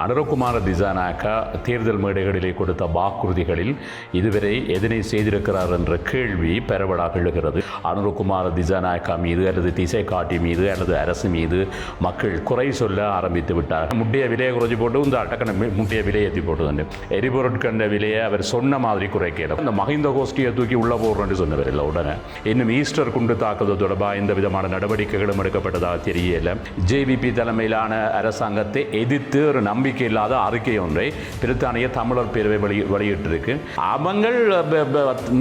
அனுரகுமார திசானாக்கா தேர்தல் மேடைகளிலே கொடுத்த வாக்குறுதிகளில் இதுவரை எதனை செய்திருக்கிறார் என்ற கேள்வி பரவலாக எழுகிறது. அனுரகுமார திசாநாயக்கா மீது அல்லது திசை காட்டி மீது அல்லது அரசு மீது மக்கள் குறை சொல்ல ஆரம்பித்து விட்டார் முட்டைய விலையை குறைச்சி போட்டு இந்த அட்டக்கண முட்டைய விலையை ஏற்றி போட்டுதுண்டு. எரிபொருட்கண்ட விலையை அவர் சொன்ன மாதிரி குறைக்கல இந்த மஹிந்த கோஷ்டியை தூக்கி உள்ள போடுறேன்னு சொன்னவர் இல்லை உடனே. இன்னும் ஈஸ்டர் குண்டு தாக்குதல் தொடர்பாக எந்த விதமான நடவடிக்கைகளும் எடுக்கப்பட்டதாக தெரியல. ஜேவிபி தலைமையிலான அரசாங்கத்தை எதிர்த்து ஒரு நம்பிக்கை இல்லாத அறிக்கை ஒன்றை பிரித்தானிய தமிழர் பேரவை வெளி வெளியிட்டிருக்கு. அவங்கள்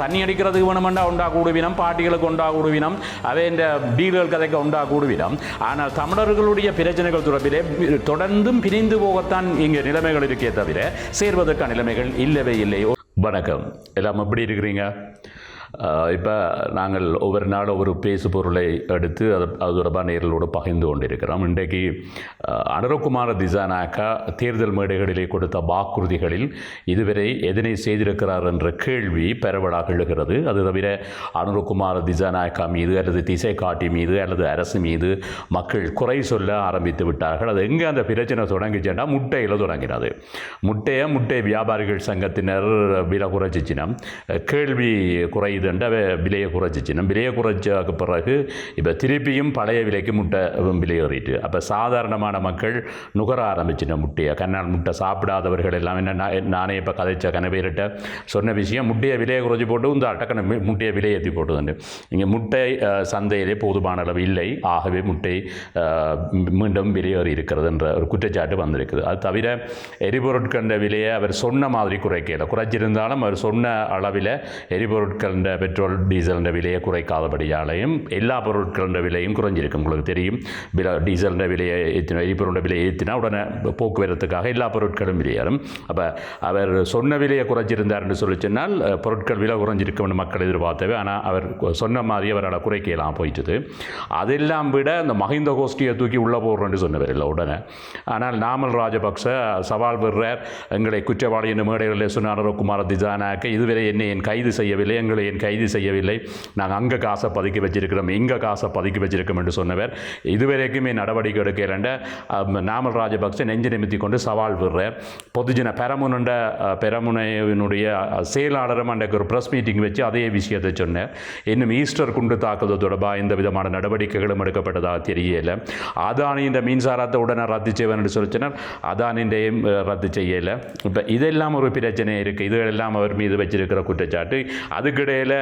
தண்ணி அடிக்கிறதுக்கு வேணுமெண்டா உண்டா கூடுவினம் பாட்டிகளுக்கு உண்டா கூடுவினம் அவை இந்த டீலர் கதைக்கு உண்டா கூடுவினம் ஆனால் தமிழர்களுடைய பிரச்சனைகள் தொடர்பிலே தொடர்ந்தும் பிரிந்து போகத்தான் இங்கே நிலைமைகள் இருக்கே தவிர சேர்வதற்கான நிலைமைகள் இல்லவே இல்லை. வணக்கம். எல்லாம் எப்படி இருக்கிறீங்க? இப்போ நாங்கள் ஒவ்வொரு நாள் ஒரு பேசு பொருளை எடுத்து அது அது தொடர்பாக நேர்களோடு பகிர்ந்து கொண்டிருக்கிறோம். இன்றைக்கு அனுரகுமார திசானாக்கா தேர்தல் மேடைகளிலே கொடுத்த வாக்குறுதிகளில் இதுவரை எதனை செய்திருக்கிறார் என்ற கேள்வி பரவலாக எழுகிறது. அது தவிர அனுரகுமார திசாநாயக்கா மீது அல்லது திசை காட்டி மீது அல்லது அரசு மீது மக்கள் குறை சொல்ல ஆரம்பித்து விட்டார்கள். அது எங்கே அந்த பிரச்சனை தொடங்கிச்சுன்னா முட்டையில் தொடங்கினது. முட்டையை முட்டை வியாபாரிகள் சங்கத்தினர் விலை குறைச்சிச்சினம் கேள்வி குறையுதுன்ற விலையை குறைச்சிச்சினம் விலையை குறைச்சதுக்கு பிறகு இப்போ திருப்பியும் பழைய விலைக்கு முட்டை விலை ஏறிட்டு. அப்போ சாதாரணமான மக்கள் நுகர ஆரம்பிச்சின முட்டையை. கண்ணால் முட்டை சாப்பிடாதவர்கள் எல்லாம் என்ன நான் நானே இப்போ கதைச்ச கனவேரிட்ட சொன்ன விஷயம் முட்டையை விலையை குறைச்சி போட்டு இந்த அட்டக்கண முட்டையை விலை ஏற்றி போட்டுதுண்டு. இங்கே முட்டை சந்தையிலே போதுமான அளவு இல்லை. ஆகவே முட்டை மீண்டும் விலையேறி இருக்கிறது என்ற ஒரு குற்றச்சாட்டு வந்திருக்குது. அது தவிர எரிபொருட்களின் விலையை அவர் சொன்ன மாதிரி குறைக்கல. குறைச்சிருந்தாலும் அவர் சொன்ன அளவில் எரிபொருட்களின் பெட்ரோல் டீசல் விலையை குறைக்காதபடியாலையும் எல்லா பொருட்களின் விலையும் குறைஞ்சிருக்கும். உங்களுக்கு தெரியும். விலை டீசல் விலையை ஏற்றினா எரிபொருள் விலையை ஏற்றினா உடனே போக்குவரத்துக்காக எல்லா பொருட்களும் விலையேறும். அப்போ அவர் சொன்ன விலையை குறைச்சிருந்தார்னு சொல்லி சொன்னால் பொருட்கள் விலை குறைஞ்சிருக்கும்னு மக்கள் எதிர்பார்த்தவை ஆனால் அவர் சொன்ன மாதிரி அவரால் குறைக்கலாம் போயிட்டது. அதெல்லாம் விட இந்த மஹிந்த கோஷ்டியை தூக்கி உள்ளே போடுறோன்னு சொன்னவர் இல்லை உடனே. ஆனால் நாமல் ராஜபக்ச சவால் விடுறார் எங்களை குற்றவாளி என்று மேடைகளில் சொன்னார் குமார திஜானாக்க இதுவரை என்னை என் கைது செய்யவில்லை எங்களை என் கைது செய்யவில்லை. நாங்கள் அங்கே காசை பதுக்கி வச்சிருக்கிறோம். இங்கே காசை பதுக்கி வச்சிருக்கோம் என்று சொன்னவர். இதுவரைக்குமே நடவடிக்கை எடுக்கலண்ட நாமல் ராஜபக்சே நெஞ்சு நிமித்தி கொண்டு சவால் விடுறார். பொதுஜன பெரமுனண்ட பெரமுனையினுடைய செயலாளரும் அன்றைக்கு ஒரு ப்ரெஸ் மீட்டிங் வச்சு அதே விஷயத்தை சொன்னார். இன்னும் ஈஸ்டர் குண்டு தாக்குதல் தொடர்பாக எந்த விதமான நடவடிக்கைகளும் எடுக்கப்பட்டதாக தெரியல. அதானியின் மின்சாரத்தை உடனே ரத்து செய்வேன் என்று சொல்லி சொன்னார். அதானின்றையும் ரத்து செய்யலை. இப்போ இதெல்லாம் ஒரு பிரச்சனை இருக்குது இதுகளெல்லாம் அவர் மீது வச்சிருக்கிற குற்றச்சாட்டு. அதுக்கிடையில்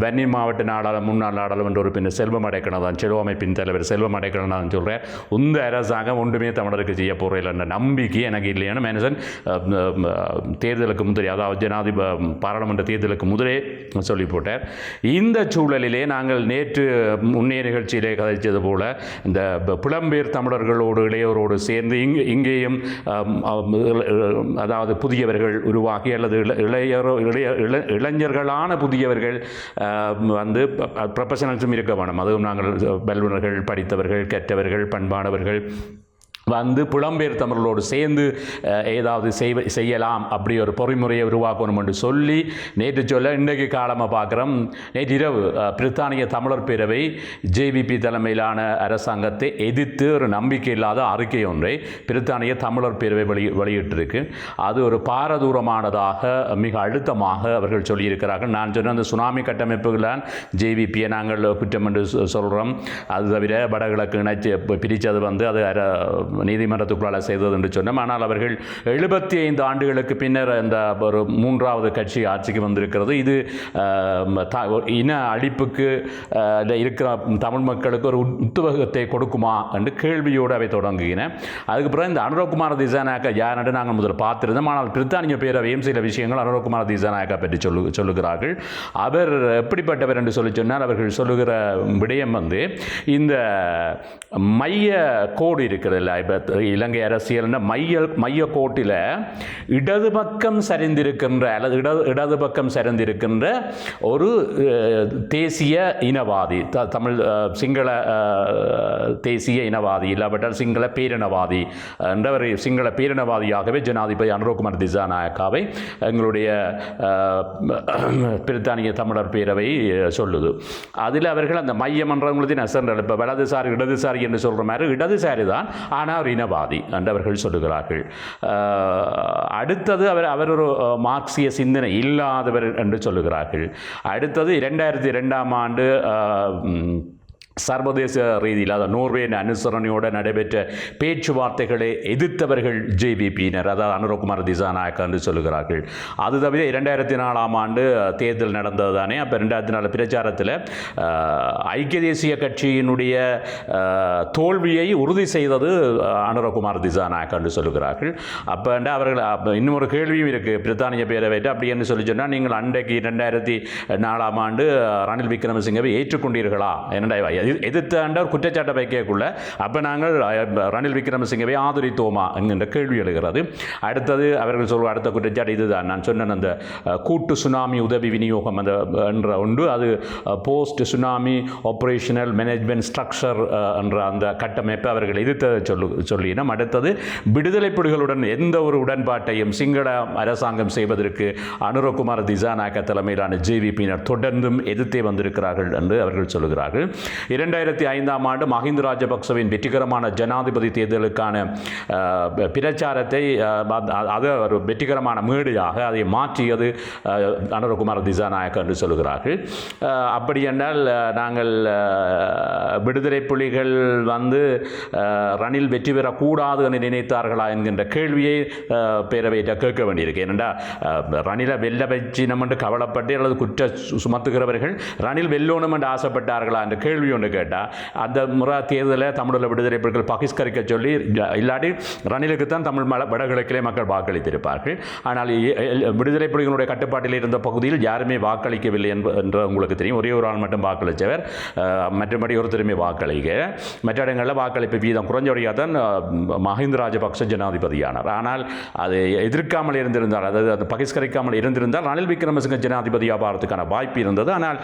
வன்னி மாவட்ட நாடாள முன்னாள் நாடாளுமன்ற உறுப்பினர் செல்வம் அடைக்கணதான் செல்வ அமைப்பின் தலைவர் செல்வம் அடைக்கணதான் சொல்கிறேன் இந்த அரசாங்கம் ஒன்றுமே தமிழருக்கு செய்ய போகிறதில்லை நம்பிக்கை எனக்கு இல்லையான மனுஷன் தேர்தலுக்கு முதலே அதாவது ஜனாதிப பாராளுமன்ற தேர்தலுக்கு முதலே சொல்லி போட்டார். இந்த சூழலிலே நாங்கள் நேற்று முன்னே நிகழ்ச்சியிலே கதைச்சது போல இந்த புலம்பெயர் தமிழர்களோடு இளையோரோடு சேர்ந்து இங்கு இங்கேயும் அதாவது புதியவர்கள் உருவாகி அல்லது இளையரோ இளைய இளைஞர்களான புதியவர்கள் அம், வந்து ப்ரொஃபஷனல்ஸும் இருக்க வேணும். அதுவும் நாங்கள் வல்லுநர்கள் படித்தவர்கள் கற்றவர்கள் பண்பானவர்கள். வந்து புலம்பெயர் தமிழர்களோடு சேர்ந்து ஏதாவது செய்வ செய்யலாம். அப்படி ஒரு பொறிமுறையை உருவாக்கணும் என்று சொல்லி நேற்று சொல்ல இன்றைக்கு காலமாக பார்க்குறோம். நேற்று இரவு பிரித்தானிய தமிழர் பேரவை ஜேவிபி தலைமையிலான அரசாங்கத்தை எதிர்த்து ஒரு நம்பிக்கை இல்லாத அறிக்கை ஒன்றை பிரித்தானிய தமிழர் பேரவை வெளி வெளியிட்டிருக்கு. அது ஒரு பாரதூரமானதாக மிக அழுத்தமாக அவர்கள் சொல்லியிருக்கிறார்கள். நான் சொன்ன அந்த சுனாமி கட்டமைப்புகளான் ஜேவிபியை நாங்கள் குற்றம் என்று சொ- சொல்கிறோம் அது தவிர வடகிழக்கு இணைச்சி பிரித்தது வந்து அது அர- நீதிமன்றத்துக்குள்ளால் செய்தது என்று சொன்னோம். ஆனால் அவர்கள் எழுபத்தி ஐந்து ஆண்டுகளுக்கு பின்னர் இந்த ஒரு மூன்றாவது கட்சி ஆட்சிக்கு வந்திருக்கிறது. இது இன அழிப்புக்கு இருக்கிற தமிழ் மக்களுக்கு ஒரு உத்துவகத்தை கொடுக்குமா என்று கேள்வியோடு அவை தொடங்குகின. அதுக்கப்புறம் இந்த அனுரகுமார திசாநாயக்கா யார் என்று நாங்கள் முதல்ல பார்த்திருந்தோம். ஆனால் பிரித்தானிய பேரவையும் சில விஷயங்கள் அனுரகுமார திசாநாயக்கா பற்றி சொல்லு சொல்லுகிறார்கள். அவர் எப்படிப்பட்டவர் என்று சொல்லி சொன்னால் அவர்கள் சொல்லுகிற விடயம் வந்து இந்த மைய கோடு இருக்கிறதில்ல இலங்கை அரசியல் மைய மைய கோட்டில் இடது பக்கம் சரிந்திருக்கின்ற அல்லது இடது இடது பக்கம் சரிந்திருக்கின்ற ஒரு தேசிய இனவாதி த தமிழ் சிங்கள தேசிய இனவாதி இல்லாவிட்டால் சிங்கள பேரினவாதி என்றவர் சிங்கள பேரினவாதியாகவே ஜனாதிபதி அனுரகுமார் திசாநாயக்காவை எங்களுடைய பிரித்தானிய தமிழர் பேரவை சொல்லுது. அதில் அவர்கள் அந்த மையம் என்றவங்களுக்கு நெசன்ற இப்போ வலதுசாரி இடதுசாரி என்று சொல்கிற மாதிரி இடதுசாரி தான். ஆனால் ஆனால் இனவாதி என்று சொல்லுகிறார்கள். அடுத்தது அவர் அவர் ஒரு மார்க்சிய சிந்தனை இல்லாதவர் என்று சொல்லுகிறார்கள். அடுத்தது இரண்டாயிரத்தி ரெண்டாம் ஆண்டு சர்வதேச ரீதியில் அதாவது நோர்வேயின் அனுசரணையோடு நடைபெற்ற பேச்சுவார்த்தைகளை எதிர்த்தவர்கள் ஜேவிபியினர் அதாவது அனுரகுமார் திசாநாயக் என்று சொல்லுகிறார்கள். அது தவிர இரண்டாயிரத்தி நாலாம் ஆண்டு தேர்தல் நடந்தது தானே அப்போ ரெண்டாயிரத்தி நாலு பிரச்சாரத்தில் ஐக்கிய தேசிய கட்சியினுடைய தோல்வியை உறுதி செய்தது அனுரகுமார் திசாநாயக் என்று சொல்லுகிறார்கள். அப்போ அவர்கள் அப்ப இன்னும் ஒரு கேள்வியும் இருக்குது பிரித்தானிய பேரவைட்டு அப்படி என்று சொல்லி சொன்னால் நீங்கள் அன்றைக்கு ரெண்டாயிரத்தி நாலாம் ஆண்டு ரணில் விக்ரமசிங்கவை ஏற்றுக்கொண்டீர்களா? என்னடா எதிர்த்த ஆண்டவர் குற்றச்சாட்டை வைக்கக்குள்ள அப்போ நாங்கள் ரணில் விக்ரமசிங்கவை ஆதரித்தோமா என்கின்ற கேள்வி எழுகிறது. அடுத்தது அவர்கள் சொல்ற அடுத்த குற்றச்சாட்டு இதுதான். நான் சொன்ன அந்த கூட்டு சுனாமி உதவி விநியோகம் அந்த என்ற உண்டு அது post tsunami operational management structure என்ற அந்த கட்டமைப்பை அவர்கள் எதிர்த்த சொல்லு சொல்லினோம். அடுத்தது விடுதலை புலிகளுடன் எந்த ஒரு உடன்பாட்டையும் சிங்கள அரசாங்கம் செய்வதற்கு அனுரகுமார் திசாநாயக்க தலைமையிலான ஜேவிபியினர் தொடர்ந்தும் எதிர்த்தே வந்திருக்கிறார்கள் என்று அவர்கள் சொல்லுகிறார்கள். இரண்டாயிரத்தி ஐந்தாம் ஆண்டு மஹிந்த ராஜபக்சவின் வெற்றிகரமான ஜனாதிபதி தேர்தலுக்கான பிரச்சாரத்தை அது ஒரு வெற்றிகரமான மேடையாக அதை மாற்றியது அனுரகுமார் திசாநாயக் என்று சொல்கிறார்கள். அப்படி என்றால் நாங்கள் விடுதலை புலிகள் வந்து ரணில் வெற்றி பெறக்கூடாது என்று நினைத்தார்களா என்கின்ற கேள்வியை பேரவையிட்ட கேட்க வேண்டியிருக்கு ஏனென்றால் ரணிலை வெல்ல வச்சு நம்ம கவலைப்பட்டு அல்லது குற்ற சு- சுமத்துகிறவர்கள் ரணில் வெல்லோணும் என்று ஆசைப்பட்டார்களா என்ற கேள்வி ஒன்று கேட்டால் அந்த முறை தேர்தலில் தமிழில் விடுதலை புலிகள் பகிஷ்கரிக்க சொல்லி இல்லாட்டி ரணிலுக்கு தான் தமிழ் மல வடகிழக்கிலே மக்கள் வாக்களித்திருப்பார்கள். ஆனால் விடுதலை புலிகளுடைய கட்டுப்பாட்டில் இருந்த பகுதியில் யாருமே வாக்களிக்கவில்லை என்று உங்களுக்கு தெரியும். ஒரே ஒரு ஆள் மட்டும் வாக்களித்தவர். மற்றபடி ஒருத்தருமே வாக்களிக்க. மற்ற இடங்களில் வாக்களிப்பு வீதம் குறைஞ்சபடியாக தான் மஹிந்த ராஜபக்ச ஜனாதிபதியானார். ஆனால் அது எதிர்க்காமல் இருந்திருந்தால் அதாவது அது பகிஷ்கரிக்காமல் இருந்திருந்தால் ரணில் விக்ரமசிங்க ஜனாதிபதியாக ஆகிறதுக்கான வாய்ப்பு இருந்தது. ஆனால்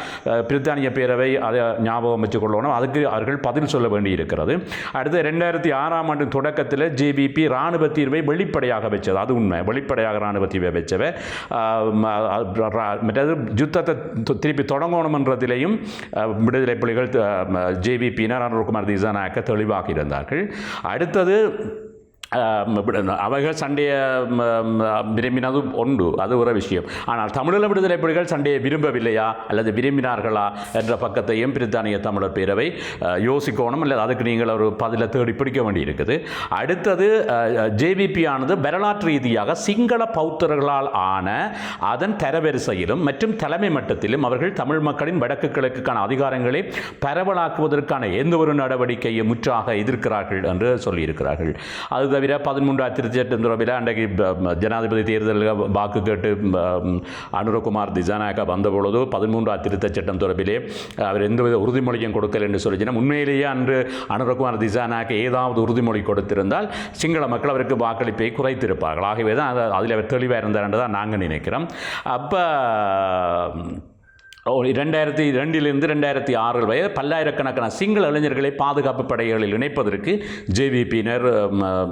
பிரித்தானிய பேரவை அதை ஞாபகம் கொள்ளணும் அதுக்கு அவர்கள் பதில் சொல்ல வேண்டி இருக்கிறது அடுத்து ரெண்டாயிரத்தி ஆறாம் ஆண்டு தொடக்கத்தில் ஜேபிபி இராணுவ தீர்வை வெளிப்படையாக வச்சது. அது உண்மை. வெளிப்படையாக இராணுவ தீர்வை வச்சவை மற்றது யுத்தத்தை திருப்பி தொடங்கணுமன்றதிலேயும் விடுதலை புலிகள் ஜேபிபியினர் அனுர்குமார் திசாநாயக்க தெளிவாக இருந்தார்கள். அடுத்தது அவர்கள் சண்டையை விரும்பினது உண்டு அது ஒரு விஷயம் ஆனால் தமிழீழ விடுதலை புலிகள் சண்டையை விரும்பவில்லையா அல்லது விரும்பினார்களா என்ற பக்கத்தையும் பிரித்தானிய தமிழர் பேரவை யோசிக்கணும் அல்லது அதுக்கு நீங்கள் ஒரு பதிலை தேடி பிடிக்க வேண்டியிருக்குது அடுத்தது ஜேவிபி ஆனது வரலாற்று ரீதியாக சிங்கள பௌத்தர்களால் ஆன அதன் தரவரிசையிலும் மற்றும் தலைமை மட்டத்திலும் அவர்கள் தமிழ் மக்களின் வடக்கு கிழக்குக்கான அதிகாரங்களை பரவலாக்குவதற்கான எந்த ஒரு நடவடிக்கையும் முற்றாக எதிர்க்கிறார்கள் என்று சொல்லியிருக்கிறார்கள் அது தவிர பதிமூன்று திருச்சி சட்டம் தொடர்பில் அன்றைக்கு ஜனாதிபதி தேர்தலில் வாக்கு கேட்டு அனுரகுமார் திசாநாயக்கா வந்தபொழுது பதிமூன்று திருத்தச் சட்டம் தொடர்பிலே அவர் எந்தவித உறுதிமொழியும் கொடுக்கல என்று சொல்லிச்சுன்னா உண்மையிலேயே அன்று அனுரகுமார் திசாநாயக்க ஏதாவது உறுதிமொழி கொடுத்திருந்தால் சிங்கள மக்கள் அவருக்கு வாக்களிப்பை குறைத்திருப்பார்கள். ஆகவே தான் அதில் அவர் தெளிவாக இருந்தார் என்று தான் நாங்கள் நினைக்கிறோம். அப்போ ரெண்டாயிரத்தி ரெண்டிலிருந்து ரெண்டாயிரத்தி ஆறு வரை பல்லாயிரக்கணக்கான சிங்கள இளைஞர்களை பாதுகாப்பு படைகளில் இணைப்பதற்கு ஜேவிபியினர்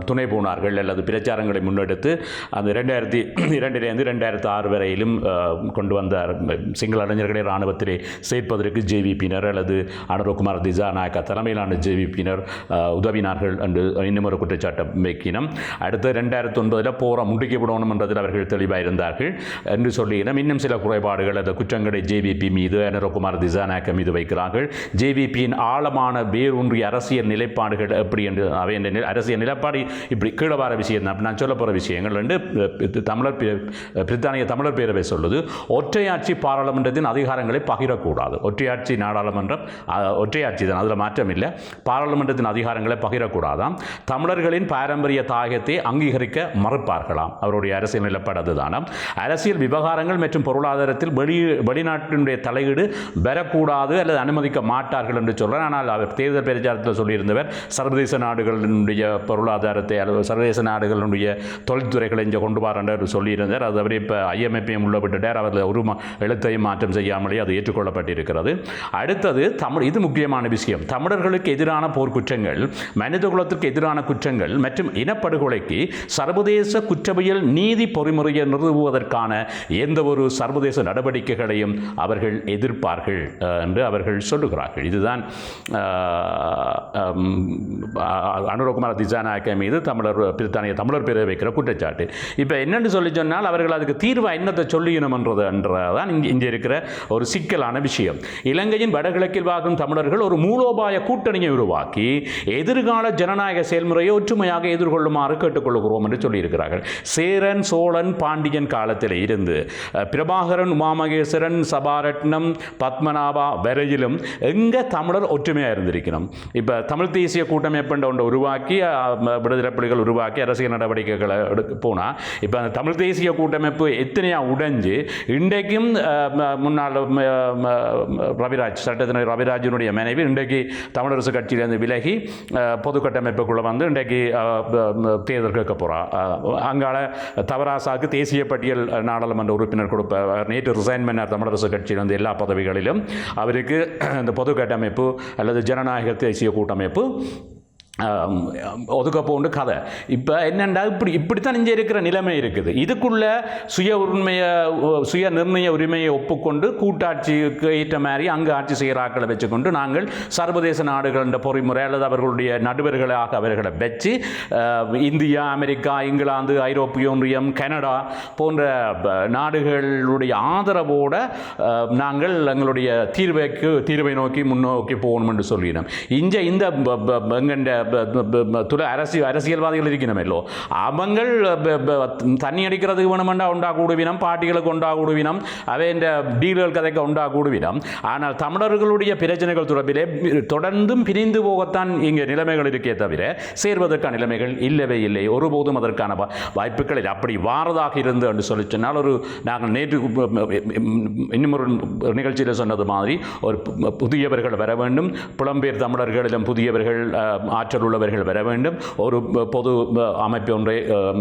துணை போனார்கள். அல்லது பிரச்சாரங்களை முன்னெடுத்து அந்த ரெண்டாயிரத்தி இரண்டிலிருந்து ரெண்டாயிரத்தி ஆறு வரையிலும் கொண்டு வந்த சிங்கள இளைஞர்களை இராணுவத்திலே சேர்ப்பதற்கு ஜேவிபியினர் அல்லது அனுரகுமார் திசா நாயக்க தலைமையிலான ஜேவிபியினர் உதவினார்கள் என்று இன்னும் ஒரு குற்றச்சாட்டம் வைக்கினோம். அடுத்து ரெண்டாயிரத்தி ஒன்பதில் போரை முடிக்கப்படணும் என்றதில் அவர்கள் தெளிவாக இருந்தார்கள் என்று சொல்லினோம் இன்னும் சில குறைபாடுகள் அந்த குற்றங்களை ஜேவிபி மீது அனுரகுமார் திசாநாயக்க மீது வைக்கிறார்கள். ஜேவிபியின் ஆழமான வேரூன்றிய அரசியல் நிலைப்பாடுகள் எப்படி என்று அவை என்ற அரசியல் நிலைப்பாடு இப்படி கீழே வர விஷயம். தான் நான் சொல்ல போகிற விஷயங்கள் ரெண்டு தமிழர் பிரித்தானிய தமிழர் பேரவை சொல்லுது. ஒற்றையாட்சி பாராளுமன்றத்தின் அதிகாரங்களை பகிரக்கூடாது. ஒற்றையாட்சி நாடாளுமன்றம் ஒற்றையாட்சி தான் அதில் மாற்றம் இல்லை. பாராளுமன்றத்தின் அதிகாரங்களை பகிரக்கூடாதாம். தமிழர்களின் பாரம்பரிய தாயத்தை அங்கீகரிக்க மறுப்பார்களாம். அவருடைய அரசியல் நிலப்பாடு அதுதானாம். அரசியல் விவகாரங்கள் மற்றும் பொருளாதாரத்தில் வெளி வெளிநாட்டினுடைய தலையீடு பெறக்கூடாது அல்லது அனுமதிக்க மாட்டார்கள் என்று சொல்கிறார் ஆனால் அவர் தேர்தல் பிரச்சாரத்தில் சொல்லியிருந்தவர் சர்வதேச நாடுகளினுடைய பொருளாதாரத்தை அல்லது சர்வதேச நாடுகளுடைய தொழில்துறைகளை இங்கே கொண்டு வர என்று சொல்லியிருந்தார். அது அவர் இப்போ ஐஎம்எஃப்பையும் உள்ள விட்டுட்டார். அவர் ஒரு எழுத்தையும் மாற்றம் செய்யாமலே அது ஏற்றுக்கொள்ளப்பட்டிருக்கிறது. அடுத்தது தமிழ் இது முக்கியமான விஷயம். தமிழர்களுக்கு எதிரான போர்க்குற்றங்கள் மனித குலத்திற்கு எதிரான குற்றங்கள் மற்றும் இனப்படுகொலைக்கு சர்வதேச குற்றவியல் நீதி பொறிமுறையை நிறுவுவதற்கான எந்த ஒரு சர்வதேச நடவடிக்கைகளையும் அவர் அவர்கள் எதிர்ப்பார்கள் என்று அவர்கள் சொல்லுகிறார்கள். இதுதான் அஹ், அனுரகுமார திசாநாயக்க மீது தமிழர் பிரித்தானிய தமிழர் பேரை வைக்கிற குற்றச்சாட்டு. இப்போ என்னென்னு சொல்லி சொன்னால் அவர்கள் அதுக்கு தீர்வு என்னத்தை சொல்லியணும்ன்றது என்றதான் இங்கே இங்கே இருக்கிற ஒரு சிக்கலான விஷயம். இலங்கையின் வடகிழக்கில் வாழும் தமிழர்கள் ஒரு மூலோபாய கூட்டணியை உருவாக்கி எதிர்கால ஜனநாயக செயல்முறையை ஒற்றுமையாக எதிர்கொள்ளுமாறு கேட்டுக்கொள்கிறோம் என்று சொல்லியிருக்கிறார்கள். சேரன் சோழன் பாண்டியன் காலத்தில் இருந்து பிரபாகரன் உமாமகேஸ்வரன் சபார் சபாரட்னம் பத்மநாபா வரையிலும் எங்கே தமிழர் ஒற்றுமையாக இருந்திருக்கணும். இப்போ தமிழ் தேசிய கூட்டமைப்புன்ற ஒன்று உருவாக்கி விடுதலை புலிகள் உருவாக்கி அரசியல் நடவடிக்கைகளை எடுக்க போனால் இப்போ அந்த தமிழ் தேசிய கூட்டமைப்பு எத்தனையாக உடைஞ்சு இன்றைக்கும் முன்னாள் ரவிராஜ் சட்டத்தினர் ரவிராஜனுடைய மனைவி இன்றைக்கு தமிழரசு கட்சியிலேருந்து விலகி பொது கட்டமைப்புக்குள்ளே வந்து இன்றைக்கு தேர்தல் கேட்க போகிறா அங்கால தவராசாக்கு தேசிய பட்டியல் நாடாளுமன்ற உறுப்பினர் கொடுப்ப நேற்று ரிசைன் பண்ணார் தமிழரசு கட்சி. வந்து எல்லா பதவிகளிலும் அவருக்கு இந்த பொது கட்டமைப்பு அல்லது ஜனநாயக தேசிய கூட்டமைப்பு ஒதுக்க போண்டு கதை. இப்போ என்னென்னா இப்படி இப்படித்தான் இங்கே இருக்கிற நிலைமை இருக்குது. இதுக்குள்ள சுய உரிமையை சுய நிர்ணய உரிமையை ஒப்புக்கொண்டு கூட்டாட்சிக்கு ஏற்ற மாதிரி அங்கு ஆட்சி செய்கிற ஆட்களை வச்சுக்கொண்டு நாங்கள் சர்வதேச நாடுகள் என்ற பொறிமுறை அல்லது அவர்களுடைய நடுவர்களாக அவர்களை வச்சு இந்தியா அமெரிக்கா இங்கிலாந்து ஐரோப்பிய ஒன்றியம் கனடா போன்ற ப- நாடுகளுடைய ஆதரவோடு நாங்கள் எங்களுடைய தீர்வைக்கு தீர்வை நோக்கி முன்னோக்கி போகணும் என்று சொல்லினோம். இங்கே இந்த ப- ப- ப- துறை அரசியல் அரசியல்வாதிகள் இருக்கணுமல்லோ அவங்கள் ப- தண்ணி அடிக்கிறதுக்கு வேணுமெண்டா உண்டா கூடுவினம் பாட்டிகளுக்கு உண்டா கூடுவினம் அவை இந்த ஆனால் தமிழர்களுடைய பிரச்சனைகள் தொடர்பிலே தொடர்ந்தும் பிரிந்து போகத்தான் இங்கே நிலைமைகள் இருக்கே தவிர சேர்வதற்கான நிலைமைகள் இல்லவே இல்லை ஒருபோதும் அதற்கான வாய்ப்புகள் இல்லை அப்படி வாரதாக இருந்து என்று சொல்லி சொன்னால் ஒரு நாங்கள் நேற்று இன்னும் ஒரு நிகழ்ச்சியில் சொன்னது மாதிரி ஒரு புதியவர்கள் வர வேண்டும் புலம்பெயர் தமிழர்களிடம் புதியவர்கள் அஹ், ஆற்றல் உள்ளவர்கள் வர வேண்டும். ஒரு பொது அமைப்பு ஒன்றை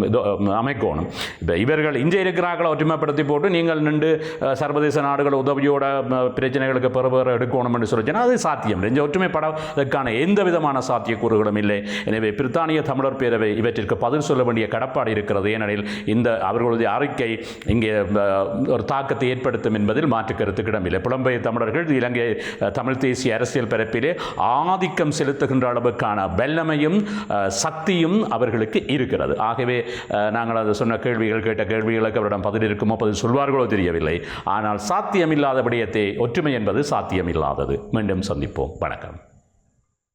இது, அமைக்கணும். இப்போ இவர்கள் இங்கே இருக்கிறார்களை ஒற்றுமைப்படுத்தி போட்டு நீங்கள் நின்று சர்வதேச நாடுகள் உதவியோட பிரச்சனைகளுக்கு பெறுபேற எடுக்கணும் என்று சொல்லி அது சாத்தியம். இங்கே ஒற்றுமைப்படதற்கான எந்த விதமான சாத்தியக்கூறுகளும் இல்லை. எனவே பிரித்தானிய தமிழர் பேரவை இவற்றிற்கு பதில் சொல்ல வேண்டிய கடப்பாடு இருக்கிறது. ஏனெனில் இந்த அவர்களுடைய அறிக்கை இங்கே ஒரு தாக்கத்தை ஏற்படுத்தும் என்பதில் மாற்று கருத்துக்கு இடமில்லை புலம்பெயர் தமிழர்கள் இலங்கை தமிழ் தேசிய அரசியல் பரப்பிலே ஆதிக்கம் செலுத்துகின்ற அளவுக்கான வல்லமையும் சக்தியும் அவர்களுக்கு இருக்கிறது. ஆகவே நாங்கள் அதை சொன்ன கேள்விகள் கேட்ட கேள்விகளுக்கு அவரிடம் பதில் இருக்குமோ பதில் சொல்வார்களோ தெரியவில்லை. ஆனால் சாத்தியமில்லாத விடயத்தை ஒற்றுமை என்பது சாத்தியமில்லாதது. மீண்டும் சந்திப்போம். வணக்கம்.